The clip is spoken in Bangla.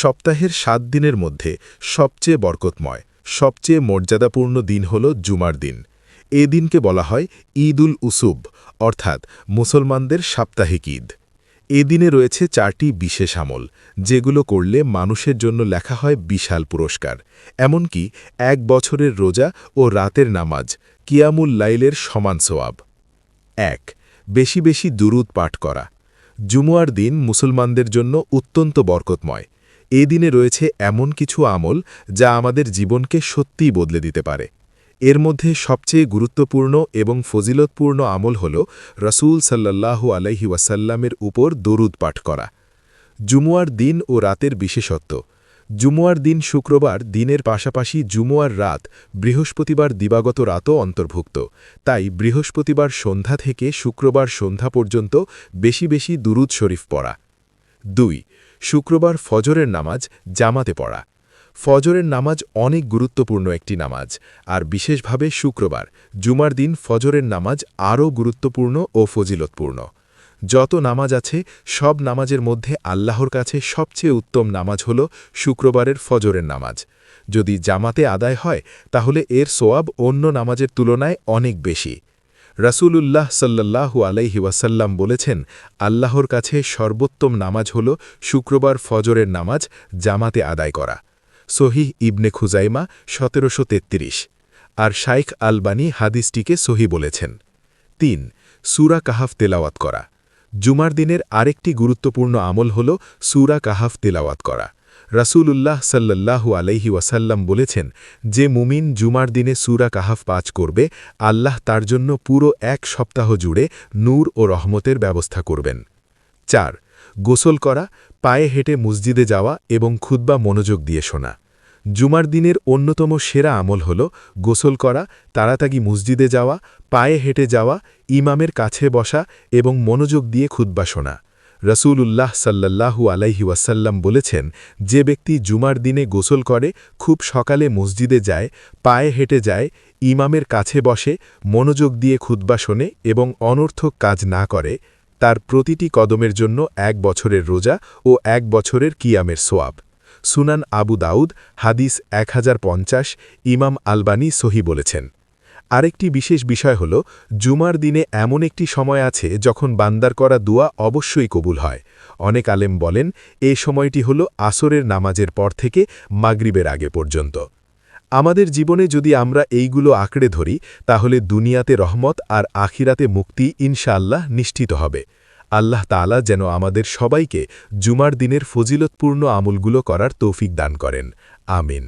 সপ্তাহের সাত দিনের মধ্যে সবচেয়ে বরকতময়, সবচেয়ে মর্যাদাপূর্ণ দিন হল জুমার দিন। এ দিনকে বলা হয় ঈদ উল উসুব, অর্থাৎ মুসলমানদের সাপ্তাহিক ঈদ। এ দিনে রয়েছে চারটি বিশেষ আমল, যেগুলো করলে মানুষের জন্য লেখা হয় বিশাল পুরস্কার। এমনকি এক বছরের রোজা ও রাতের নামাজ, কিয়ামুল লাইলের সমান সোয়াব এক, বেশি বেশি দুরুদ পাঠ করা। জুমুয়ার দিন মুসলমানদের জন্য অত্যন্ত বরকতময় এ দিনে রয়েছে এমন কিছু আমল যা আমাদের জীবনকে সত্যিই বদলে দিতে পারে। এর মধ্যে সবচেয়ে গুরুত্বপূর্ণ এবং ফজিলতপূর্ণ আমল হল রসুল সাল্লাল্লাহু আলাইহি ওয়াসাল্লামের উপর দরুদ পাঠ করা। জুমুয়ার দিন ও রাতের বিশেষত্ব। জুমুয়ার দিন শুক্রবার দিনের পাশাপাশি জুমুয়ার রাত বৃহস্পতিবার দিবাগত রাতও অন্তর্ভুক্ত। তাই বৃহস্পতিবার সন্ধ্যা থেকে শুক্রবার সন্ধ্যা পর্যন্ত বেশি বেশি দুরুদ শরীফ পড়া। দুই শুক্রবার ফজরের নামাজ জামাতে পড়া। ফজরের নামাজ অনেক গুরুত্বপূর্ণ একটি নামাজ, আর বিশেষভাবে শুক্রবার, জুমার দিন ফজরের নামাজ আরও গুরুত্বপূর্ণ ও ফজিলতপূর্ণ। যত নামাজ আছে, সব নামাজের মধ্যে আল্লাহর কাছে সবচেয়ে উত্তম নামাজ হল শুক্রবারের ফজরের নামাজ। যদি জামাতে আদায় হয়, তাহলে এর সোয়াব অন্য নামাজের তুলনায় অনেক বেশি। রাসূলুল্লাহ সাল্লাল্লাহু আলাইহি ওয়াসাল্লাম বলেছেন, আল্লাহর কাছে সর্বোত্তম নামাজ হল শুক্রবার ফজরের নামাজ জামাতে আদায় করা। সহিহ ইবনে খুজাইমা সতেরোশো আর শাইখ আলবানী হাদিসটিকে সহি বলেছেন। তিন, সুরা কাহাফ তেলাওয়াত করা। জুমার দিনের আরেকটি গুরুত্বপূর্ণ আমল হল সুরা কাহাফ তেলাওয়াত করা। রাসূলুল্লাহ সাল্লাল্লাহু আলাইহি ওয়াসাল্লাম বলেছেন, যে মুমিন জুমার দিনে সুরা কাহাফ পাচ করবে, আল্লাহ তার জন্য পুরো এক সপ্তাহ জুড়ে নূর ও রহমতের ব্যবস্থা করবেন। চার, গোসল করা, পায়ে হেঁটে মসজিদে যাওয়া এবং খুদ্া মনোযোগ দিয়ে শোনা। জুমার দিনের অন্যতম সেরা আমল হল গোসল করা, তাড়াতাড়ি মসজিদে যাওয়া, পায়ে হেঁটে যাওয়া, ইমামের কাছে বসা এবং মনোযোগ দিয়ে খুদ্া শোনা। রসুল উল্লাহ সাল্লাল্লাহু আলাইহি ওয়াসাল্লাম বলেছেন, যে ব্যক্তি জুমার দিনে গোসল করে, খুব সকালে মসজিদে যায়, পায়ে হেঁটে যায়, ইমামের কাছে বসে, মনোযোগ দিয়ে খুদ্া শোনে এবং অনর্থক কাজ না করে, তার প্রতিটি কদমের জন্য এক বছরের রোজা ও এক বছরের কিয়ামের সোয়াব। সুনান আবু দাউদ, হাদিস এক হাজার পঞ্চাশ, ইমাম আলবানি সহি বলেছেন। আরেকটি বিশেষ বিষয় হল, জুমার দিনে এমন একটি সময় আছে যখন বান্দার করা দুয়া অবশ্যই কবুল হয়। অনেক আলেম বলেন, এ সময়টি হল আসরের নামাজের পর থেকে মাগরিবের আগে পর্যন্ত। আমাদের জীবনে যদি আমরা এইগুলো আঁকড়ে ধরি, তাহলে দুনিয়াতে রহমত আর আখিরাতে মুক্তি ইনশাআল্লাহ নিশ্চিত হবে। আল্লাহ তালা যেন আমাদের সবাইকে জুমার দিনের ফজিলতপূর্ণ আমলগুলো করার তৌফিক দান করেন। আমিন।